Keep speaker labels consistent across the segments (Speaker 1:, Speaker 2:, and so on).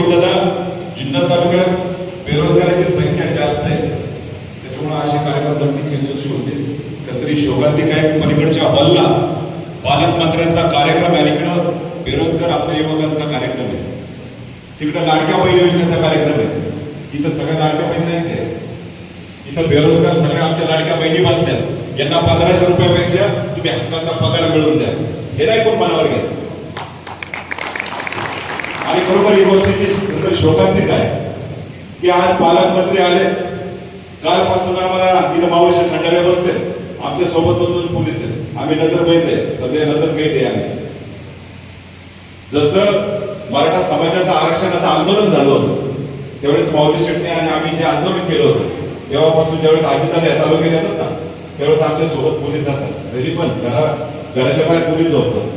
Speaker 1: बघितलं ना तालुक्यात बेरोजगाराची संख्या जास्त आहे. त्याच्यामुळे असे कार्यक्रम यशस्वी होते तरी शोकांतिक आहे पलीकडच्या हॉलला पालकमंत्र्यांचा कार्यक्रम आहे. इकडं बेरोजगार आपल्या युवकांचा कार्यक्रम आहे. तिकडं लाडक्या बहीण योजनेचा कार्यक्रम आहे. इथं सगळ्या लाडक्या बहिणी नाही आहे. इथं बेरोजगार सगळ्या आमच्या लाडक्या बहिणी बसल्यात यांना पंधराशे रुपयापेक्षा तुम्ही हक्काचा पगार मिळवून द्या. हे नाही कोण मनावर घ्या आणि खरोखर ही गोष्टीची खरंतर शोकांतिक आहे की आज पालकमंत्री आले. कालपासून आम्हाला इथं मावशी खंडाळे बसले. आमच्यासोबत दोन दोन पोलीस आहेत. आम्ही नजर बैद आहे. सध्या नजर कैद आहे आम्ही. जसं मराठा समाजाचं आरक्षणाचं आंदोलन झालं होतं त्यावेळेस माऊली शेट्टी आणि आम्ही जे आंदोलन केलं होतं तेव्हापासून ज्यावेळेस अजितदादा तालुक्यात येतात ना त्यावेळेस आमच्यासोबत पोलीस असतात. तरी पण घरा घराच्या बाहेर पोलीस होतं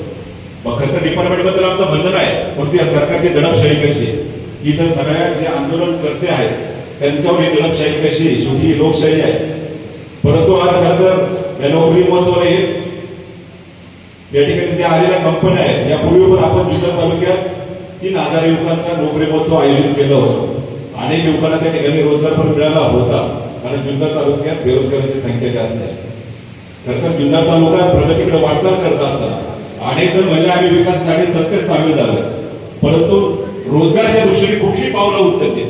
Speaker 1: मग खरं तर डिपार्टमेंटबद्दल आमचं म्हणणं आहे पण या सरकारची दडपशाही कशी आहे? इथं सगळ्या जे आंदोलन करते आहेत त्यांच्यावर ही दडपशाही कशी शेवटी ही लोकशाही आहे. परंतु आज खरं तर या नोकरी महोत्सवाला येत या ठिकाणी ज्या आलेल्या कंपन्या आहेत यापूर्वी पण आपण दुसऱ्या तालुक्यात तीन हजार युवकांचा नोकरी महोत्सव आयोजित केलं होतं. अनेक युवकांना त्या ठिकाणी रोजगार पण मिळाला होता. कारण जुन्नर तालुक्यात बेरोजगारांची संख्या जास्त आहे. खरं तर जुन्नर तालुका प्रगतीकडे वाटचाल करत असताना अनेक जर म्हणजे आम्ही विकासासाठी सत्तेत सामील झालो परंतु रोजगाराच्या दृष्टीने कुठली पावलं उचलली?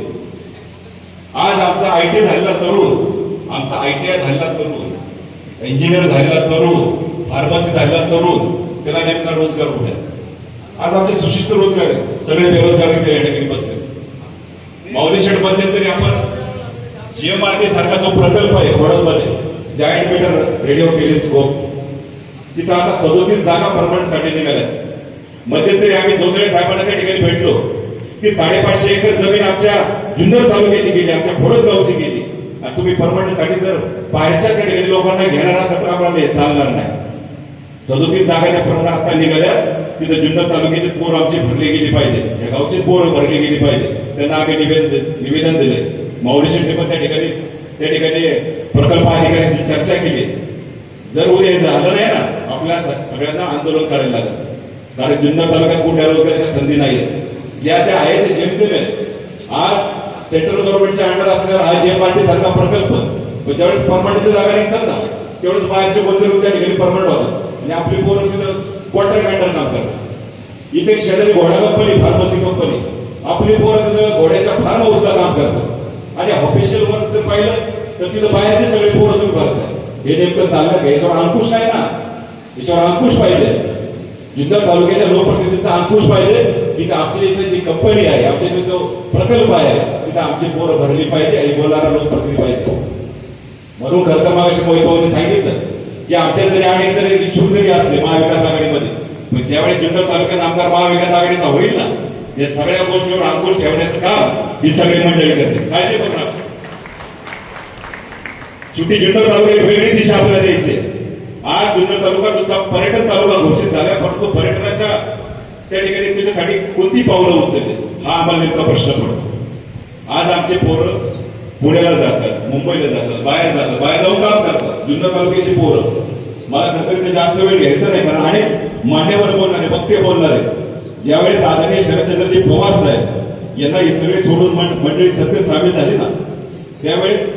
Speaker 1: आज आमचा आय टी झालेला तरुण आमचा आय टी आय झालेला तरुण इंजिनियर झालेला तरुण फार्मसी झालेला तरुण त्याला नेमका रोजगार कुठे आज आपले सुशिष्ट रोजगार आहे. सगळे बेरोजगार इथे या ठिकाणी बसले. माऊली शेडमध्ये मध्यंतरी आपण जीएमआरटी सारखा जो प्रकल्प आहे खोडलमध्ये जायंट मीटर रेडिओ टेलिस्कोप तिथं आता सदोतीस जागा परमनंट निघाल्या मध्यंतरी आम्ही धोंदळे साहेबांना त्या ठिकाणी भेटलो की साडेपाचशे एकर जमीन आमच्या जुन्नर तालुक्याची गेली आमच्या खोडस गावची गेली. आणि तुम्ही परमनंट जर बाहेरच्या त्या ठिकाणी लोकांना घेणारा सतरा तर आम्हाला हे चालणार नाही. सदोतीस जागा ज्या प्रमाणात आता निघाल्या तिथं जुन्नर तालुक्याची पोर आमची भरली गेली पाहिजे. या गावची पोर भरली गेली पाहिजे. त्यांना आम्ही निवेदन निवेदन दिले माऊली शेट्टी पण त्या ठिकाणी त्या ठिकाणी प्रकल्प अधिकाऱ्यांची चर्चा केली. जर उद्या झालं नाही ना आपल्या सगळ्यांना आंदोलन करायला लागलं. कारण जुन्नर तालुक्यात कुठल्या रोजगाराच्या संधी नाही ज्या त्या आहेत ते जेमतेम आहेत आज सेंट्रल गव्हर्नमेंटच्या अंडर असलेला हा जे पार्टी सारखा प्रकल्प पण ज्यावेळेस परमनंटच्या जागा निघतात ना त्यावेळेस बाहेरचे गोंधळ त्या ठिकाणी परमनंट होतात. आणि आपली पोरं तिथं क्वार्टर मॅटर काम करतात. इथे शेजारी घोडा कंपनी फार्मसी कंपनी आपली पोरं तिथं घोड्याच्या फार्म हाऊसला काम करतात. आणि ऑफिशियल वर्क जर पाहिलं तर तिथं बाहेरचे सगळे पोरं तुम्ही भरताय. हे नेमकं चालणार का? याच्यावर अंकुश आहे ना? याच्यावर अंकुश पाहिजे. जुन्नर तालुक्याच्या लोकप्रतिनिधीचा अंकुश पाहिजे. की आमच्या इथे जी कंपनी आहे आमच्या इथे जो प्रकल्प आहे तिथे आमची पोरं भरली पाहिजे आणि बोलणारा लोकप्रतिनिधी पाहिजे. म्हणून खरं तर मागाशी मोहित भाऊने सांगितलं की आमच्या जरी आणि जरी इच्छुक जरी असले महाविकास आघाडीमध्ये पण ज्यावेळी जुन्नर तालुक्यात आमदार महाविकास आघाडीचा होईल ना या सगळ्या गोष्टीवर अंकुश ठेवण्याचं काम ही सगळी मंडळी करते. काळजी करू नका शेवटी जुन्नर तालुक्यात वेगळी दिशा आपल्याला द्यायची आज जुन्नर तालुका दुसरा पर्यटन तालुका घोषित झाला परंतु पर्यटनाच्या त्या ठिकाणी त्याच्यासाठी कोणती पावलं उचलली? हा आम्हाला नेमका प्रश्न पडतो. आज आमचे पोरं पुण्याला जातात मुंबईला जातात बाहेर जातात बाहेर जाऊन काम करतात जुन्नर तालुक्याची पोरं. मला खरं तरी ते जास्त वेळ घ्यायचा नाही कारण अनेक मान्यवर बोलणारे वक्ते बोलणारे ज्यावेळेस आदरणीय शरदचंद्रजी पवार साहेब यांना हे सगळे सोडून मंडळी सत्तेत सामील झाली ना त्यावेळेस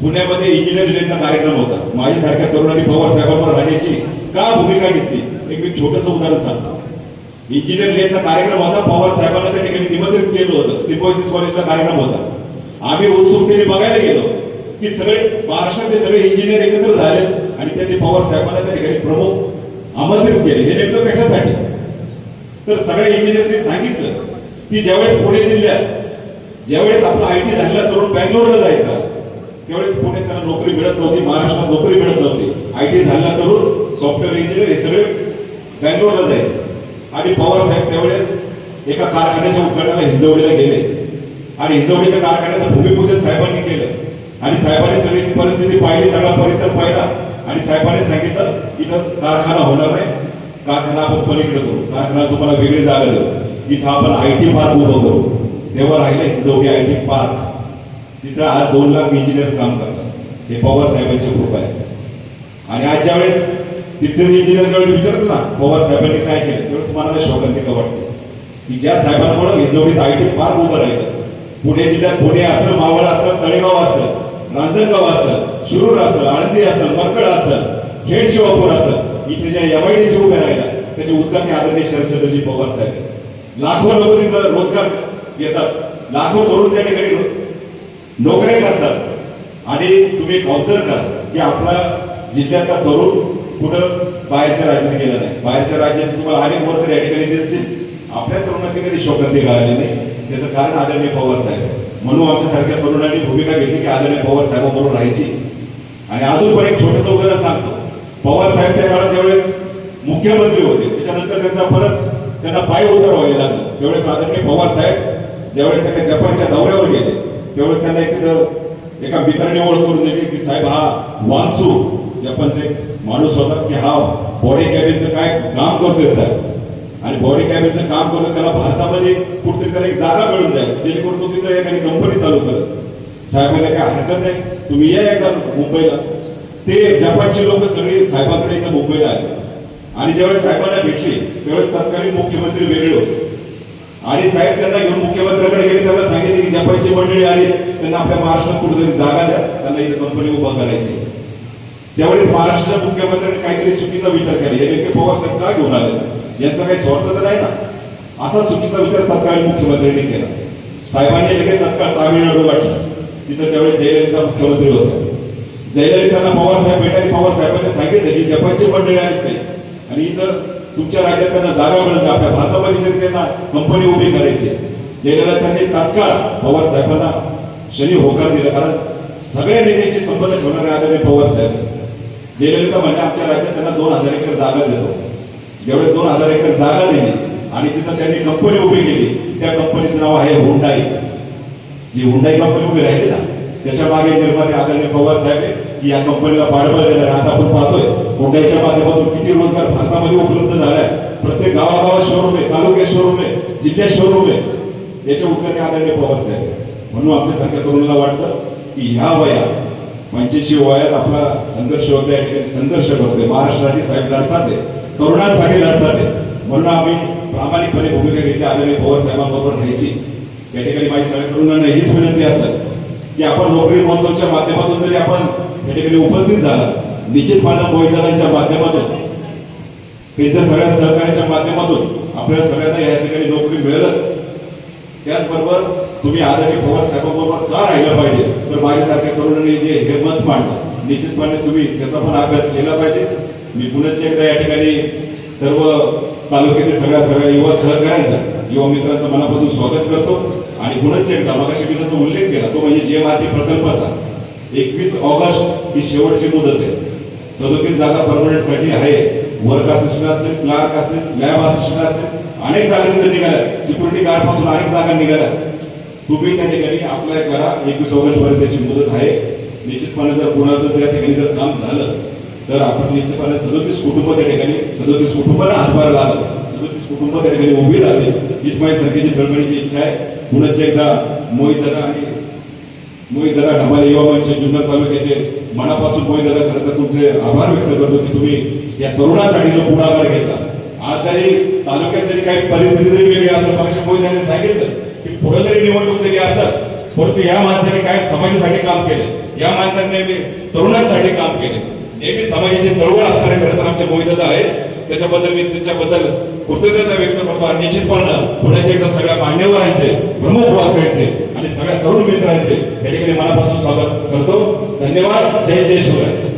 Speaker 1: पुण्यामध्ये इंजिनियर डेचा कार्यक्रम होता. माझ्यासारख्या तरुणांनी पवार साहेबांवर राहण्याची का भूमिका घेतली? एक मी छोटस उदाहरण सांगतो. इंजिनियर डेचा कार्यक्रम होता. पवार साहेबांना त्या ठिकाणी निमंत्रित केलं होतं. सिम्बॉयसिस कॉलेजचा कार्यक्रम होता. आम्ही उत्सुकतेने बघायला गेलो की सगळे महाराष्ट्रातले सगळे इंजिनियर एकत्र झाले आणि त्यांनी पवार साहेबांना त्या ठिकाणी प्रमुख आमंत्रित केले. हे नेमकं कशासाठी? तर सगळ्या इंजिनियर्सनी सांगितलं की ज्यावेळेस पुणे जिल्ह्यात ज्यावेळेस आपला आय टी झालेला तरुण बँगलोरला जायचा त्यावेळेस पुण्यात त्यांना नोकरी मिळत नव्हती महाराष्ट्रात नोकरी मिळत नव्हती. आय टी झाला तरुण सॉफ्टवेअर इंजिनियर हे सगळे बँगलोरला जायचे. आणि पवार साहेब त्यावेळेस एका कारखान्याच्या उद्घाटनाला हिंजवडीला गेले. आणि हिंजवडीच्या कारखान्याचं भूमिपूजन साहेबांनी केलं. आणि साहेबांनी सगळी परिस्थिती पाहिली सगळा परिसर पाहिला. आणि साहेबांनी सांगितलं इथं कारखाना होणार नाही. कारखाना आपण पलीकडे करू. कारखाना तुम्हाला वेगळी जागा देऊ. इथं आपण आय टी पार्क उभं करू. तेव्हा राहिले हिंजवडी आय टी पार्क. तिथं आज दोन लाख इंजिनियर काम करतात. हे पवार साहेबांची कृपा आहे. आणि आज ज्यावेळेस तिथे इंजिनियर ज्यावेळेस विचारतो ना पवार साहेबांनी काय केलं त्यावेळेस मला शोकांतिका वाटते. की ज्या साहेबांमुळे हिंजवडीचं आय टी पार्क उभं राहिलं. पुणे जिल्ह्यात पुणे असेल मावळ असेल तळेगाव असेल रांजणगाव असेल शिरूर असेल आळंदी असेल मरकड असेल खेड शिवापूर असेल इथे ज्या एमआयडीसी उभ्या राहिल्या त्याचे उद्घाटन आदरणीय शरदचंद्रजी पवार साहेब. लाखो लोक तिथं रोजगार घेतात. लाखो तरुण त्या ठिकाणी नोकऱ्या करतात. आणि तुम्ही कॉन्सर करा. की आपला जिल्ह्यातला तरुण कुठं बाहेरच्या राज्यात गेला नाही. बाहेरच्या राज्यात तुम्हाला अनेक वर्ष या ठिकाणी दिसतील. आपल्या तरुणांनी कधी शोकांती गाळली नाही. त्याचं कारण आदरणीय पवार साहेब. म्हणून आमच्यासारख्या तरुणांनी भूमिका घेतली की आदरणीय पवार साहेबांबरोबर राहायची. आणि अजून पण एक छोटंसं उदाहरण सांगतो. पवार साहेब त्या काळात ज्यावेळेस मुख्यमंत्री होते त्याच्यानंतर त्यांचा परत त्यांना पाय उतर व्हायला लागलं. त्यावेळेस आदरणीय पवार साहेब ज्यावेळेस एका जपानच्या दौऱ्यावर गेले त्यावेळेस त्यांना एक एका मित्राने ओळख करून दिली की साहेब हा वान्सू जपानचे माणूस होता की हा बॉडी कॅबिनचं काय काम करतोय साहेब. आणि बॉडी कॅबिनचं काम करतो त्याला भारतामध्ये कुठेतरी त्याला एक जागा मिळून द्या जेणेकरून तो तिथं एखादी कंपनी चालू करत साहेबांना काय हरकत नाही. तुम्ही या एकदा मुंबईला. ते जपानची लोक सगळी साहेबांकडे इथं मुंबईला आले. आणि ज्यावेळेस साहेबांना भेटली त्यावेळेस तत्कालीन मुख्यमंत्री वेगळे होते. आणि साहेब त्यांना घेऊन मुख्यमंत्र्याकडे गेले त्यांना सांगितले की जपानची मंडळी आली त्यांना आपल्या महाराष्ट्रात कुठेतरी जागा द्या त्यांना इथे कंपनी उभा करायची. त्यावेळेस महाराष्ट्र मुख्यमंत्र्यांनी काहीतरी चुकीचा विचार केला. हे पवार साहेब का घेऊन आले? यांचा काही स्वार्थ तर नाही ना? असा चुकीचा विचार तत्कालीन मुख्यमंत्र्यांनी केला. साहेबांनी लगेच तत्काळ तामिळनाडू गाठला. तिथं त्यावेळेस जयललिता मुख्यमंत्री होते जयललितांना पवार साहेब भेटायला पवार साहेबांनी सांगितलं की जपानची मंडळी आली नाही आणि इथं तुमच्या राज्यात त्यांना जागा मिळत. आपल्या भारतामध्ये जर त्यांना कंपनी उभी करायची जयललितांनी तात्काळ पवार साहेबांना शनी होकार दिला. कारण सगळ्या नेत्याशी संबंध ठेवणारे आदरणीय पवार साहेब जयललिता म्हणजे आमच्या राज्यात त्यांना दोन हजार एकर जागा देतो. जेवढे दोन हजार एकर जागा दिली आणि तिथं त्यांनी कंपनी उभी केली त्या कंपनीचं नाव आहे हुंडाई. जी हुंडाई कंपनी उभी राहिली ना त्याच्यामागे निर्माते आदरणीय पवार साहेब आहे की या कंपनीला पार देणार आहे. आता आपण पाहतोय हुंडाईच्या माध्यमातून किती रोजगार भारतामध्ये उपलब्ध झालाय. प्रत्येक गावागावात शोरूम आहे तालुक्यात शोरूम आहे जिल्ह्यात शोरूम आहे. याच्या उत्तर आदरणीय पवार साहेब म्हणून म्हणून आमच्यासारख्या तरुणाला वाटतं की ह्या वया पंच्याऐंशी वयात आपला संघर्ष होतोय या ठिकाणी संघर्ष करतोय महाराष्ट्रासाठी साहेब लढतात आहे तरुणांसाठी लढतात आहे. म्हणून आम्ही प्रामाणिकपणे भूमिका घेतली आदरणीय पवार साहेबांबरोबर राहायची. या ठिकाणी माझी सगळ्या तरुणांना हीच विनंती असेल की आपण नोकरी महोत्सवच्या माध्यमातून जरी आपण या ठिकाणी उपस्थित झाला निश्चितपणे गोविंदांच्या माध्यमातून त्यांच्या सगळ्या सहकार्याच्या माध्यमातून आपल्या सगळ्यांना या ठिकाणी नोकरी मिळेलच. त्याचबरोबर तुम्ही आदरणीय पवार साहेबांबरोबर का राहिलं पाहिजे? तर माझ्यासारख्या तरुणांनी जे हे मत मांडलं निश्चितपणे तुम्ही त्याचा पण अभ्यास केला पाहिजे. मी पुन्हा एकदा या ठिकाणी सर्व तालुक्यातील सगळ्या सगळ्या युवा सहकार्यांचा युवा मित्रांचं मनापासून स्वागत करतो. आणि म्हणूनच एकदा मगाशी मी जसं उल्लेख केला तो म्हणजे जे माती प्रकल्पाचा. एकवीस ऑगस्ट ही शेवटची मुदत आहे. सदोतीस जागा परमनंटसाठी आहे. वर्क असिस्टंट असेल क्लार्क असेल लॅब असिस्टंट असेल अनेक जागा तिथे निघाल्या सिक्युरिटी गार्डपासून अनेक जागा निघाल्या तुम्ही त्या ठिकाणी अप्लाय करा. एकवीस ऑगस्ट पर्यंत त्याची मुदत आहे. निश्चितपणे जर कुणाचं त्या ठिकाणी जर काम झालं तर आपण निश्चितपणे सदोतीस कुटुंब त्या ठिकाणी सदोतीस कुटुंबाला हातभार लागलं सदोतीस कुटुंब त्या ठिकाणी उभी राहते हीच माझी सरकारची तळमळीची इच्छा आहे. पुन्हा एकदा मोहित दादा आणि मोहित दादा ढमाले युवा मंच जुन्नर तालुक्याचे मनापासून मोहितदादा खरं तर तुमचे आभार व्यक्त करतो की तुम्ही या तरुणासाठी जो पुढाकार घेतला. आज जरी तालुक्यात जरी काही परिस्थिती जरी वेगळी असेल पक्ष मोहित सांगितलं की पुढे जरी निवडणूक जरी असेल परंतु या माणसाने काय समाजासाठी काम केलं? या माणसाने तरुणांसाठी काम केले. नेहमी समाजाची चळवळ असणारे खरं तर आमचे मोहित आहेत. त्याच्याबद्दल मी त्याच्याबद्दल कृतज्ञता व्यक्त करतो आणि निश्चितपणे पुण्याच्या एकदा सगळ्या मान्यवरांचे प्रमुख वाक्यांचे आणि सगळ्या तरुण मित्रांचे या ठिकाणी मनापासून स्वागत करतो. धन्यवाद. जय जय शिवराय.